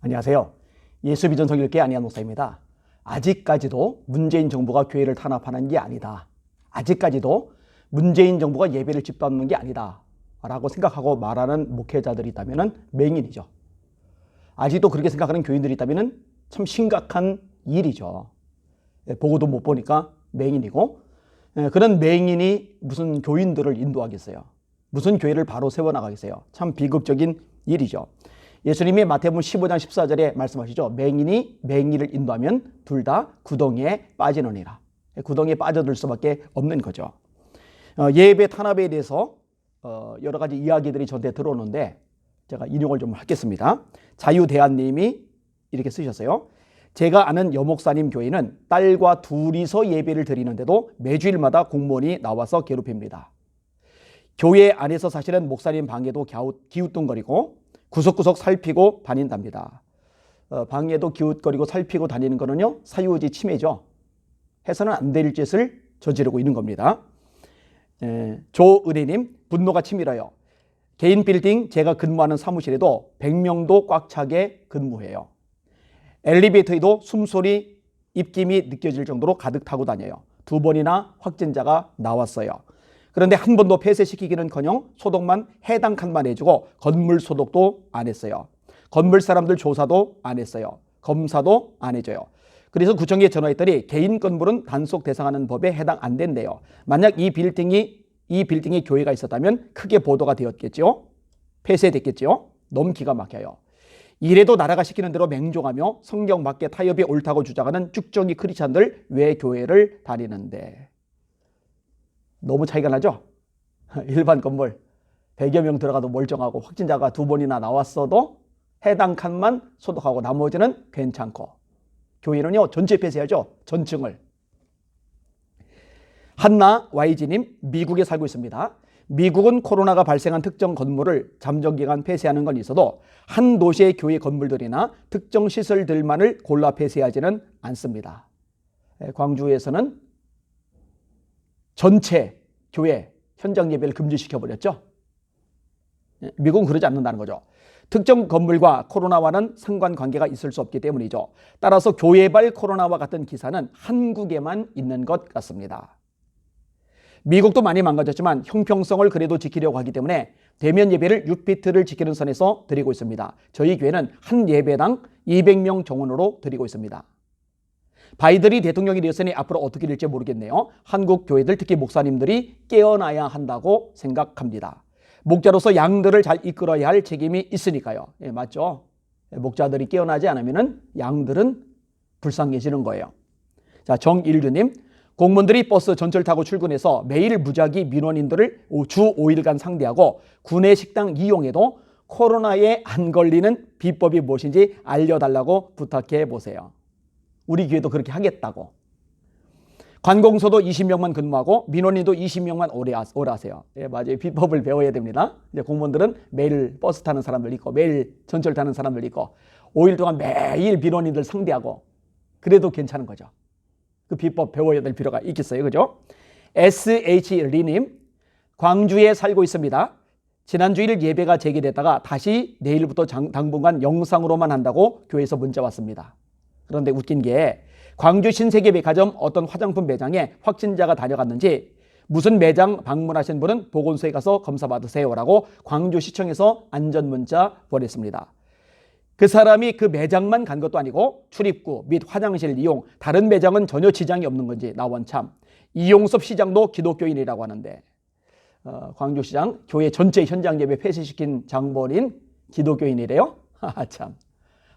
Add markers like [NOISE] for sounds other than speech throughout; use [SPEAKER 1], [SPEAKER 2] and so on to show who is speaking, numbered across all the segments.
[SPEAKER 1] 안녕하세요. 예수 비전 성일교회 안희한 목사입니다. 아직까지도 문재인 정부가 교회를 탄압하는 게 아니다. 아직까지도 문재인 정부가 예배를 집도하는 게 아니다. 라고 생각하고 말하는 목회자들이 있다면 맹인이죠. 아직도 그렇게 생각하는 교인들이 있다면 참 심각한 일이죠. 예, 보고도 못 보니까 맹인이고 예, 그런 맹인이 무슨 교인들을 인도하겠어요. 무슨 교회를 바로 세워나가겠어요. 참 비극적인 일이죠. 예수님이 마태복음 15장 14절에 말씀하시죠. 맹인이 맹인을 인도하면 둘 다 구덩이에 빠지느니라. 구덩이에 빠져들 수밖에 없는 거죠. 어, 예배 탄압에 대해서 어, 여러 가지 이야기들이 저한테 들어오는데 제가 인용을 좀 하겠습니다. 자유대한님이 이렇게 쓰셨어요. 제가 아는 여목사님 교회는 딸과 둘이서 예배를 드리는데도 매주일마다 공무원이 나와서 괴롭힙니다. 교회 안에서 사실은 목사님 방에도 기웃뚱거리고 구석구석 살피고 다닌답니다. 어, 방에도 기웃거리고 살피고 다니는 거는요 사유지 침해죠. 해서는 안 될 짓을 저지르고 있는 겁니다. 에, 조은혜님 분노가 치밀어요. 개인 빌딩 제가 근무하는 사무실에도 100명도 꽉 차게 근무해요. 엘리베이터에도 숨소리 입김이 느껴질 정도로 가득 타고 다녀요. 두 번이나 확진자가 나왔어요. 그런데 한 번도 폐쇄시키기는커녕 소독만 해당 칸만 해주고 건물 소독도 안 했어요. 건물 사람들 조사도 안 했어요. 검사도 안 해줘요. 그래서 구청에 전화했더니 개인 건물은 단속 대상하는 법에 해당 안 된대요. 만약 이 빌딩이 이 빌딩에 교회가 있었다면 크게 보도가 되었겠죠. 폐쇄됐겠죠. 너무 기가 막혀요. 이래도 나라가 시키는 대로 맹종하며 성경 밖에 타협이 옳다고 주장하는 쭉정이 크리스찬들 왜 교회를 다니는데 너무 차이가 나죠? [LAUGHS] 일반 건물 100여 명 들어가도 멀쩡하고 확진자가 두 번이나 나왔어도 해당 칸만 소독하고 나머지는 괜찮고 교회는요 전체 폐쇄하죠 전층을 한나 YG님 미국에 살고 있습니다. 미국은 코로나가 발생한 특정 건물을 잠정기간 폐쇄하는 건 있어도 한 도시의 교회 건물들이나 특정 시설들만을 골라 폐쇄하지는 않습니다. 광주에서는 전체 교회 현장 예배를 금지시켜 버렸죠. 미국은 그러지 않는다는 거죠. 특정 건물과 코로나와는 상관관계가 있을 수 없기 때문이죠. 따라서 교회발 코로나와 같은 기사는 한국에만 있는 것 같습니다. 미국도 많이 망가졌지만 형평성을 그래도 지키려고 하기 때문에 대면 예배를 6피트를 지키는 선에서 드리고 있습니다. 저희 교회는 한 예배당 200명 정원으로 드리고 있습니다. 바이든이 대통령이 되었으니 앞으로 어떻게 될지 모르겠네요. 한국 교회들 특히 목사님들이 깨어나야 한다고 생각합니다. 목자로서 양들을 잘 이끌어야 할 책임이 있으니까요. 예, 맞죠? 목자들이 깨어나지 않으면 양들은 불쌍해지는 거예요. 자, 정일주님. 공무원들이 버스 전철 타고 출근해서 매일 무작위 민원인들을 주 5일간 상대하고 구내 식당 이용해도 코로나에 안 걸리는 비법이 무엇인지 알려달라고 부탁해 보세요. 우리 교회도 그렇게 하겠다고. 관공서도 20명만 근무하고 민원인도 20명만 오래, 하세요. 예, 맞아요. 비법을 배워야 됩니다. 이제 공무원들은 매일 버스 타는 사람들 있고 매일 전철 타는 사람들 있고 5일 동안 매일 민원인들 상대하고 그래도 괜찮은 거죠. 그 비법 배워야 될 필요가 있겠어요. 그죠? SH 리님, 광주에 살고 있습니다. 지난 주일 예배가 재개됐다가 다시 내일부터 장, 당분간 영상으로만 한다고 교회에서 문자 왔습니다. 그런데 웃긴 게 광주 신세계 백화점 어떤 화장품 매장에 확진자가 다녀갔는지 무슨 매장 방문하신 분은 보건소에 가서 검사 받으세요라고 광주시청에서 안전 문자 보냈습니다. 그 사람이 그 매장만 간 것도 아니고 출입구 및 화장실 이용 다른 매장은 전혀 지장이 없는 건지 나원 참 이용섭 시장도 기독교인이라고 하는데 어, 광주시장 교회 전체 현장 예배 폐쇄시킨 장본인 기독교인이래요. [LAUGHS] 하참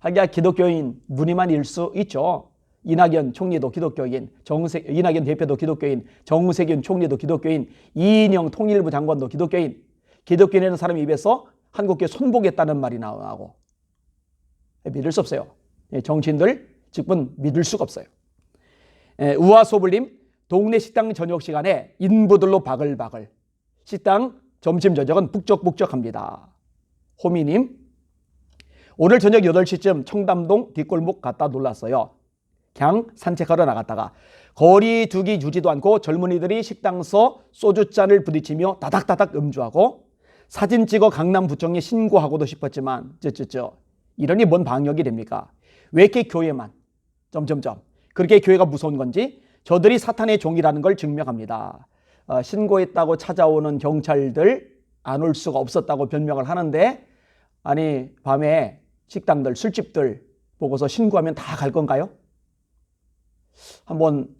[SPEAKER 1] 하기야 기독교인 무늬만 수 있죠. 이낙연 총리도 기독교인, 정세, 이낙연 대표도 기독교인, 정세균 총리도 기독교인, 이인영 통일부 장관도 기독교인. 기독교인이라는 사람 입에서 한국교회 손보겠다는 말이 나오고 믿을 수 없어요. 예, 정치인들 즉분 믿을 수가 없어요. 예, 우아소불님 동네 식당 저녁 시간에 인부들로 바글바글 식당 점심 저녁은 북적북적합니다. 호미님 오늘 저녁 8시쯤 청담동 뒷골목 갔다 놀랐어요. 그냥 산책하러 나갔다가 거리 두기 주지도 않고 젊은이들이 식당서 소주잔을 부딪히며 다닥다닥 음주하고 사진 찍어 강남부청에 신고하고도 싶었지만 쩌쩌쩌 이러니 뭔 방역이 됩니까? 왜 이렇게 교회만 점점점 그렇게 교회가 무서운 건지 저들이 사탄의 종이라는 걸 증명합니다. 어, 신고했다고 찾아오는 경찰들 안 올 수가 없었다고 변명을 하는데 아니 밤에 식당들 술집들 보고서 신고하면 다 갈 건가요? 한번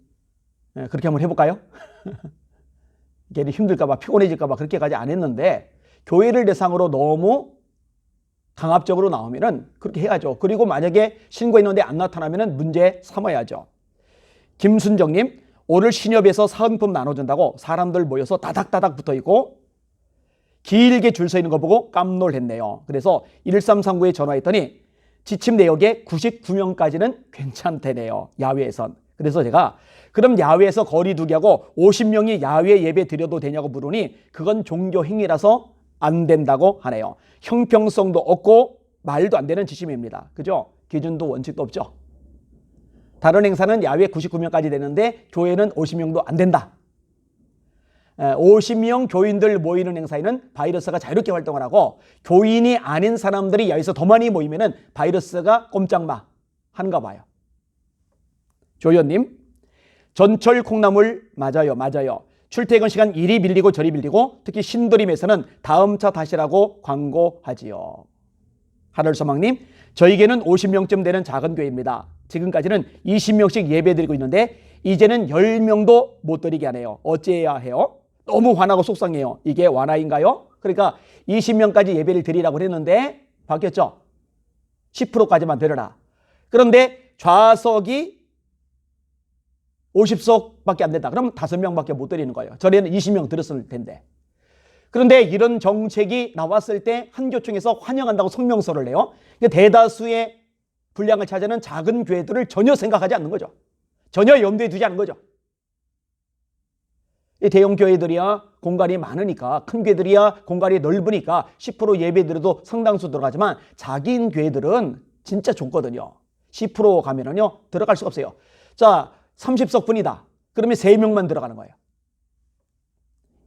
[SPEAKER 1] 예, 그렇게 한번 해볼까요? [LAUGHS] 괜히 힘들까봐 피곤해질까봐 그렇게까지 안 했는데 교회를 대상으로 너무 강압적으로 나오면은 그렇게 해야죠. 그리고 만약에 신고했는데 안 나타나면은 문제 삼아야죠. 김순정님, 오늘 신협에서 사은품 나눠준다고 사람들 모여서 다닥다닥 붙어 있고 길게 줄 서 있는 거 보고 깜놀했네요. 그래서 1339에 전화했더니 지침 내역에 99명까지는 괜찮대네요. 야외에선. 그래서 제가 그럼 야외에서 거리 두기 하고 50명이 야외 예배 드려도 되냐고 물으니 그건 종교 행위라서 안 된다고 하네요. 형평성도 없고 말도 안 되는 지침입니다. 그죠? 기준도 원칙도 없죠. 다른 행사는 야외 99명까지 되는데 교회는 50명도 안 된다. 50명 교인들 모이는 행사에는 바이러스가 자유롭게 활동을 하고 교인이 아닌 사람들이 야외에서 더 많이 모이면은 바이러스가 꼼짝마 하는가 봐요. 조연님, 전철 콩나물 맞아요, 맞아요. 출퇴근 시간 이리 밀리고 저리 밀리고 특히 신도림에서는 다음 차 타시라고 광고하지요. 하늘소망님, 저희에게는 50명쯤 되는 작은 교회입니다. 지금까지는 20명씩 예배 드리고 있는데 이제는 10명도 못 드리게 하네요. 어찌해야 해요? 너무 화나고 속상해요. 이게 완화인가요? 그러니까 20명까지 예배를 드리라고 했는데 바뀌었죠? 10%까지만 드려라. 그런데 좌석이 50석밖에 안 된다. 그럼 5명밖에 못 드리는 거예요. 전에는 20명 들었을 텐데. 그런데 이런 정책이 나왔을 때 한 교총에서 환영한다고 성명서를 내요. 대다수의 분량을 차지하는 작은 교회들을 전혀 생각하지 않는 거죠. 전혀 염두에 두지 않는 거죠. 대형 교회들이야 공간이 많으니까 큰 교회들이야 공간이 넓으니까 10% 예배 드려도 상당수 들어가지만 작은 교회들은 진짜 좋거든요. 10% 가면은요 들어갈 수가 없어요. 자 30석 분이다. 그러면 3명만 들어가는 거예요.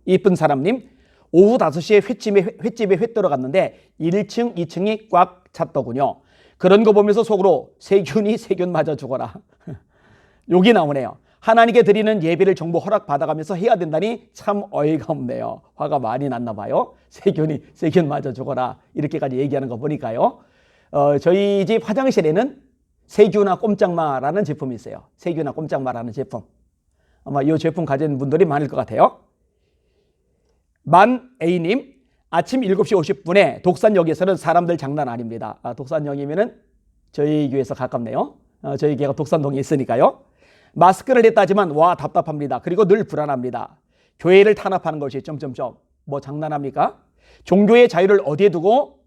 [SPEAKER 1] 이쁜 사람님 오후 5시에 횟집에, 횟집에 회 들어갔는데 1층, 2층이 꽉 찼더군요. 그런 거 보면서 속으로 세균이 세균 맞아 죽어라. [LAUGHS] 욕이 나오네요. 하나님께 드리는 예배를 정부 허락 받아가면서 해야 된다니 참 어이가 없네요. 화가 많이 났나 봐요. 세균이 세균 맞아 죽어라 이렇게까지 얘기하는 거 보니까요. 어, 저희 집 화장실에는 세균아 꼼짝마라는 제품이 있어요. 세균아 꼼짝마라는 제품. 아마 이 제품 가진 분들이 많을 것 같아요. 만 A님, 아침 7시 50분에 독산역에서는 사람들 장난 아닙니다. 아, 독산역이면은 저희 교회에서 가깝네요. 어, 저희 교회가 독산동에 있으니까요. 마스크를 했다지만 와 답답합니다. 그리고 늘 불안합니다. 교회를 탄압하는 것이 점점점 뭐 장난합니까? 종교의 자유를 어디에 두고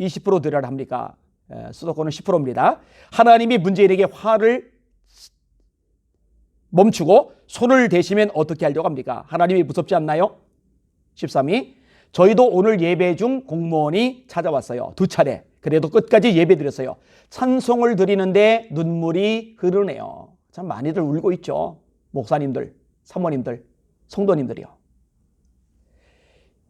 [SPEAKER 1] 20% 드려야 합니까? 에, 수도권은 10%입니다. 하나님이 문재인에게 화를 멈추고 손을 대시면 어떻게 하려고 합니까? 하나님이 무섭지 않나요? 13위 저희도 오늘 예배 중 공무원이 찾아왔어요. 두 차례. 그래도 끝까지 예배 드렸어요. 찬송을 드리는데 눈물이 흐르네요. 참 많이들 울고 있죠. 목사님들, 사모님들, 성도님들이요.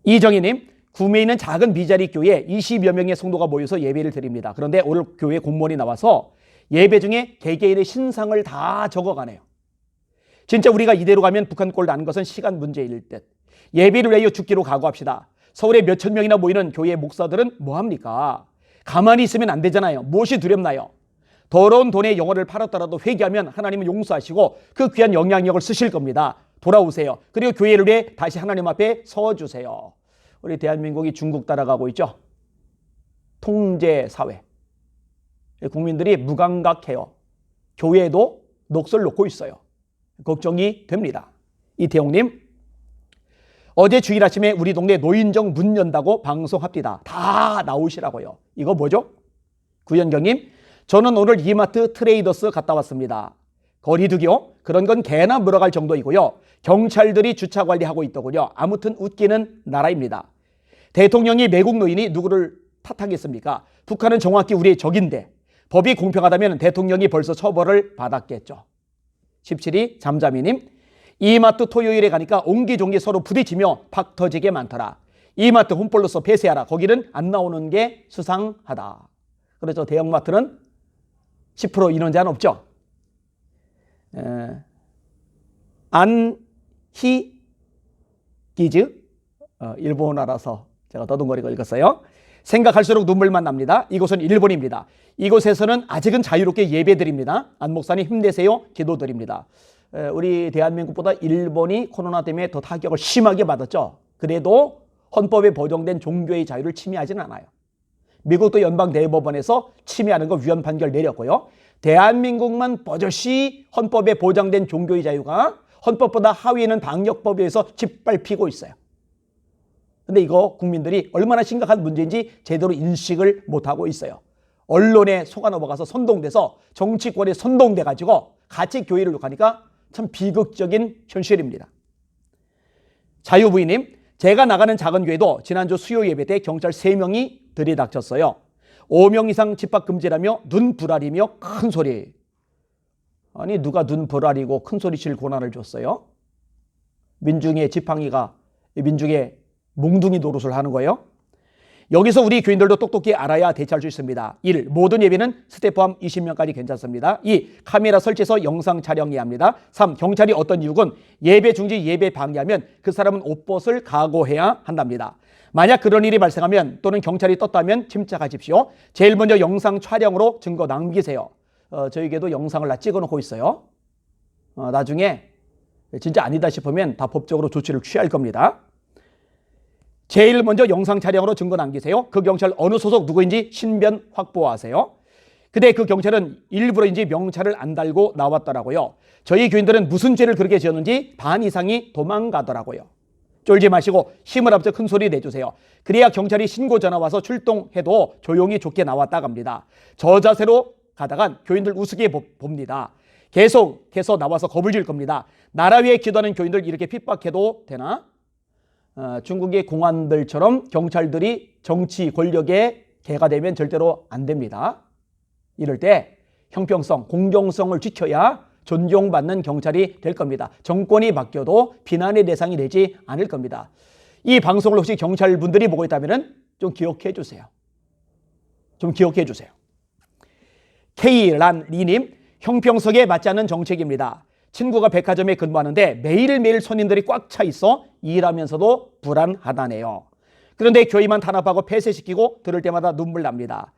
[SPEAKER 1] 이정희님, 구미에 있는 작은 미자리 교회에 20여 명의 성도가 모여서 예배를 드립니다. 그런데 오늘 교회 공무원이 나와서 예배 중에 개개인의 신상을 다 적어가네요. 진짜 우리가 이대로 가면 북한 꼴 나는 것은 시간 문제일 듯. 예배를 위하여 죽기로 각오합시다. 서울에 몇천 명이나 모이는 교회 목사들은 뭐합니까? 가만히 있으면 안 되잖아요. 무엇이 두렵나요? 더러운 돈의 영혼을 팔았더라도 회개하면 하나님은 용서하시고 그 귀한 영향력을 쓰실 겁니다. 돌아오세요. 그리고 교회를 위해 다시 하나님 앞에 서주세요. 우리 대한민국이 중국 따라가고 있죠. 통제 사회. 국민들이 무감각해요. 교회도 녹슬 놓고 있어요. 걱정이 됩니다. 이태용님, 어제 주일 아침에 우리 동네 노인정 문 연다고 방송합니다. 다 나오시라고요. 이거 뭐죠? 구현경님, 저는 오늘 이마트 트레이더스 갔다 왔습니다. 거리두기요? 그런 건 개나 물어갈 정도이고요. 경찰들이 주차 관리하고 있더군요. 아무튼 웃기는 나라입니다. 대통령이 매국 노인이 누구를 탓하겠습니까? 북한은 정확히 우리의 적인데 법이 공평하다면 대통령이 벌써 처벌을 받았겠죠. 17위 잠잠이님 이마트 토요일에 가니까 옹기종기 서로 부딪히며 박 터지게 많더라. 이마트 홈플러스 폐쇄하라. 거기는 안 나오는 게 수상하다. 그렇죠. 대형마트는 10% 인원 제한 없죠. 에, 안히 기즈 어, 일본어라서 제가 더듬거리고 읽었어요. 생각할수록 눈물만 납니다. 이곳은 일본입니다. 이곳에서는 아직은 자유롭게 예배드립니다. 안 목사님 힘내세요. 기도드립니다. 에, 우리 대한민국보다 일본이 코로나 때문에 더 타격을 심하게 받았죠. 그래도 헌법에 보장된 종교의 자유를 침해하지는 않아요. 미국도 연방대법원에서 침해하는 거 위헌 판결 내렸고요. 대한민국만 버젓이 헌법에 보장된 종교의 자유가 헌법보다 하위에는 방역법에 의해서 짓밟히고 있어요. 근데 이거 국민들이 얼마나 심각한 문제인지 제대로 인식을 못하고 있어요. 언론에 속아 넘어가서 선동돼서 정치권에 선동돼 가지고 같이 교회를 욕하니까 참 비극적인 현실입니다. 자유부인님, 제가 나가는 작은 교회도 지난주 수요 예배 때 경찰 3명이 들이닥쳤어요. 5명 이상 집합 금지라며 눈 부라리며 큰 소리. 아니 누가 눈 부라리고 큰 소리 칠 고난을 줬어요? 민중의 지팡이가 민중의 몽둥이 노릇을 하는 거예요. 여기서 우리 교인들도 똑똑히 알아야 대처할 수 있습니다. 1. 모든 예배는 스텝 포함 20명까지 괜찮습니다. 2. 카메라 설치해서 영상 촬영해야 합니다. 3. 경찰이 어떤 이유건 예배 중지 예배 방해하면 그 사람은 옷벗을 각오해야 한답니다. 만약 그런 일이 발생하면 또는 경찰이 떴다면 침착하십시오. 제일 먼저 영상 촬영으로 증거 남기세요. 어, 저에게도 영상을 다 찍어 놓고 있어요. 어, 나중에 진짜 아니다 싶으면 다 법적으로 조치를 취할 겁니다. 제일 먼저 영상 촬영으로 증거 남기세요. 그 경찰 어느 소속 누구인지 신변 확보하세요. 근데 그 경찰은 일부러인지 명찰을 안 달고 나왔더라고요. 저희 교인들은 무슨 죄를 그렇게 지었는지 반 이상이 도망가더라고요. 쫄지 마시고 힘을 합쳐 큰 소리 내주세요. 그래야 경찰이 신고 전화 와서 출동해도 조용히 좋게 나왔다 갑니다. 저 자세로 가다간 교인들 우습게 봅니다. 계속해서 나와서 겁을 줄 겁니다. 나라 위에 기도하는 교인들 이렇게 핍박해도 되나? 어, 중국의 공안들처럼 경찰들이 정치 권력의 개가 되면 절대로 안 됩니다. 이럴 때 형평성, 공정성을 지켜야 존중받는 경찰이 될 겁니다. 정권이 바뀌어도 비난의 대상이 되지 않을 겁니다. 이 방송을 혹시 경찰분들이 보고 있다면 좀 기억해 주세요. 좀 기억해 주세요. K란 리님, 형평성에 맞지 않는 정책입니다. 친구가 백화점에 근무하는데 매일매일 손님들이 꽉 차 있어 일하면서도 불안하다네요. 그런데 교회만 탄압하고 폐쇄시키고 들을 때마다 눈물 납니다.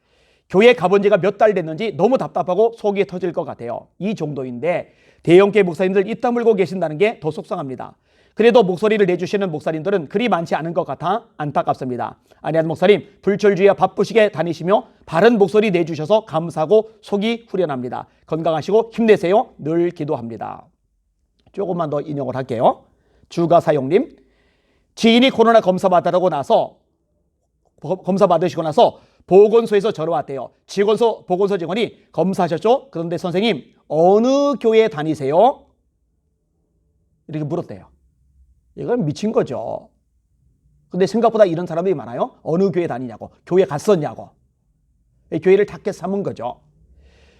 [SPEAKER 1] 교회 가본 지가 몇 달 됐는지 너무 답답하고 속이 터질 것 같아요. 이 정도인데 대형교 목사님들 입 다물고 계신다는 게 더 속상합니다. 그래도 목소리를 내주시는 목사님들은 그리 많지 않은 것 같아 안타깝습니다. 안혜한 목사님, 불철주야 바쁘시게 다니시며 바른 목소리 내주셔서 감사하고 속이 후련합니다. 건강하시고 힘내세요. 늘 기도합니다. 조금만 더 인용을 할게요. 주가 사용님, 지인이 코로나 검사 받으라고 나서 검사 받으시고 나서 보건소에서 전화 왔대요. 직원소 보건소 직원이 검사하셨죠? 그런데 선생님 어느 교회 다니세요? 이렇게 물었대요. 이건 미친 거죠. 근데 생각보다 이런 사람들이 많아요. 어느 교회 다니냐고, 교회 갔었냐고. 교회를 탁게 삼은 거죠.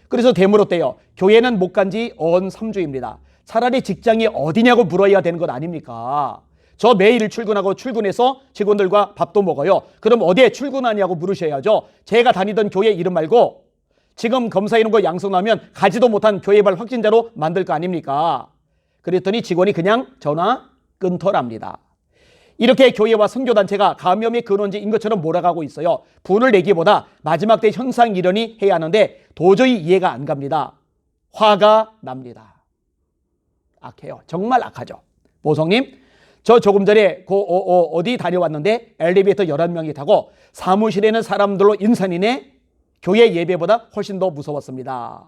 [SPEAKER 1] 그래서 되물었대요. 교회는 못 간 지 언 3주입니다. 차라리 직장이 어디냐고 물어야 되는 것 아닙니까? 저 매일 출근하고 출근해서 직원들과 밥도 먹어요. 그럼 어디에 출근하냐고 물으셔야죠. 제가 다니던 교회 이름 말고 지금 검사 이런 거 양성 나면 가지도 못한 교회발 확진자로 만들 거 아닙니까? 그랬더니 직원이 그냥 전화 끊더랍니다. 이렇게 교회와 선교단체가 감염의 근원지인 것처럼 몰아가고 있어요. 분을 내기보다 마지막 때 현상 일련이 해야 하는데 도저히 이해가 안 갑니다. 화가 납니다. 악해요. 정말 악하죠. 보성님, 저 조금 전에 그 어, 디 다녀왔는데 엘리베이터 11명이 타고 사무실에는 사람들로 인산이네 교회 예배보다 훨씬 더 무서웠습니다.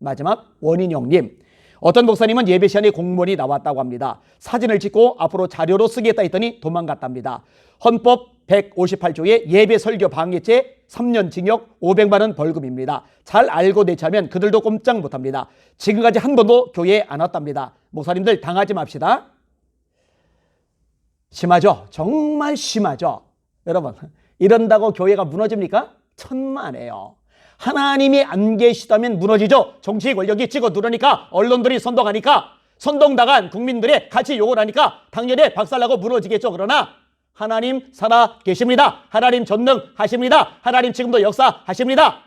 [SPEAKER 1] 마지막 원인영님, 어떤 목사님은 예배 시간에 공무원이 나왔다고 합니다. 사진을 찍고 앞으로 자료로 쓰겠다 했더니 도망갔답니다. 헌법 158조의 예배 설교 방해죄 3년 징역 500만 원 벌금입니다. 잘 알고 대처하면 그들도 꼼짝 못합니다. 지금까지 한 번도 교회에 안 왔답니다. 목사님들 당하지 맙시다. 심하죠? 정말 심하죠? 여러분, 이런다고 교회가 무너집니까? 천만에요. 하나님이 안 계시다면 무너지죠. 정치 권력이 찍어 누르니까 언론들이 선동하니까 선동 당한 국민들의 같이 욕을 하니까 당연히 박살나고 무너지겠죠. 그러나 하나님 살아 계십니다. 하나님 전능하십니다. 하나님 지금도 역사하십니다.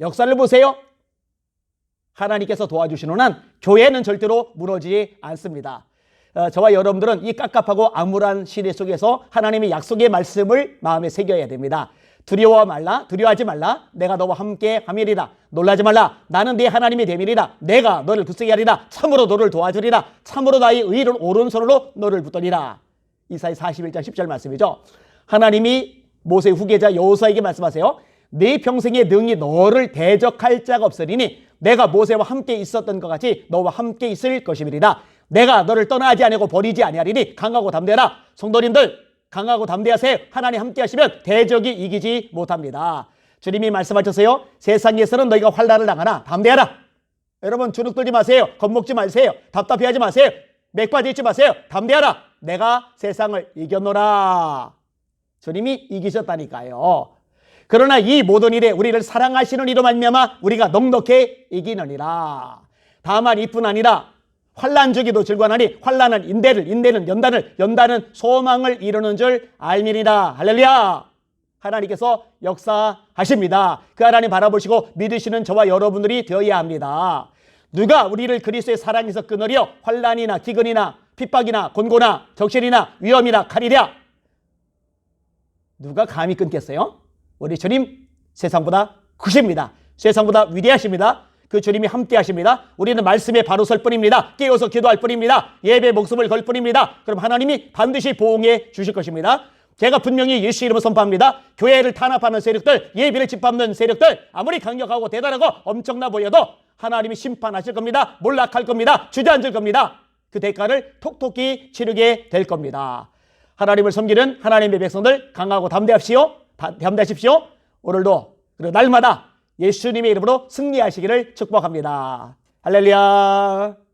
[SPEAKER 1] 역사를 보세요. 하나님께서 도와주시는 한 교회는 절대로 무너지지 않습니다. 어, 저와 여러분들은 이 깝깝하고 암울한 시대 속에서 하나님의 약속의 말씀을 마음에 새겨야 됩니다. 두려워 말라, 두려워하지 말라, 내가 너와 함께 함이리라. 놀라지 말라, 나는 네 하나님이 됨이리라. 내가 너를 굳세게 하리라. 참으로 너를 도와주리라. 참으로 나의 의를 오른손으로 너를 붙들리라. 이사야 41장 10절 말씀이죠. 하나님이 모세 후계자 여호수아에게 말씀하세요. 네 평생의 능히 너를 대적할 자가 없으리니 내가 모세와 함께 있었던 것 같이 너와 함께 있을 것이니라. 내가 너를 떠나지 아니고 버리지 아니하리니 강하고 담대하라. 성도님들 강하고 담대하세요. 하나님 함께 하시면 대적이 이기지 못합니다. 주님이 말씀하셨어요. 세상에서는 너희가 환란을 당하나 담대하라. 여러분 주눅 들지 마세요. 겁먹지 마세요. 답답해하지 마세요. 맥바지 있지 마세요. 담대하라. 내가 세상을 이겼노라. 주님이 이기셨다니까요. 그러나 이 모든 일에 우리를 사랑하시는 이로 말미암아 우리가 넉넉히 이기느니라. 다만 이뿐 아니라 환란 주기도 즐거하니 환란은 인대를 인대는 연단을 연단은 소망을 이루는 줄 알미니라. 할렐루야. 하나님께서 역사하십니다. 그 하나님 바라보시고 믿으시는 저와 여러분들이 되어야 합니다. 누가 우리를 그리스도의 사랑에서 끊으려 환란이나 기근이나 핍박이나 곤고나 적실이나 위험이나 칼이랴 누가 감히 끊겠어요? 우리 주님 세상보다 크십니다. 세상보다 위대하십니다. 그 주님이 함께 하십니다. 우리는 말씀에 바로 설 뿐입니다. 깨어서 기도할 뿐입니다. 예배 목숨을 걸 뿐입니다. 그럼 하나님이 반드시 보응해 주실 것입니다. 제가 분명히 예수 이름을 선포합니다. 교회를 탄압하는 세력들, 예배를 짓밟는 세력들, 아무리 강력하고 대단하고 엄청나 보여도 하나님이 심판하실 겁니다. 몰락할 겁니다. 주저앉을 겁니다. 그 대가를 톡톡히 치르게 될 겁니다. 하나님을 섬기는 하나님의 백성들 강하고 담대합시오. 다- 담대하십시오. 오늘도 그리고 날마다 예수님의 이름으로 승리하시기를 축복합니다. 할렐루야.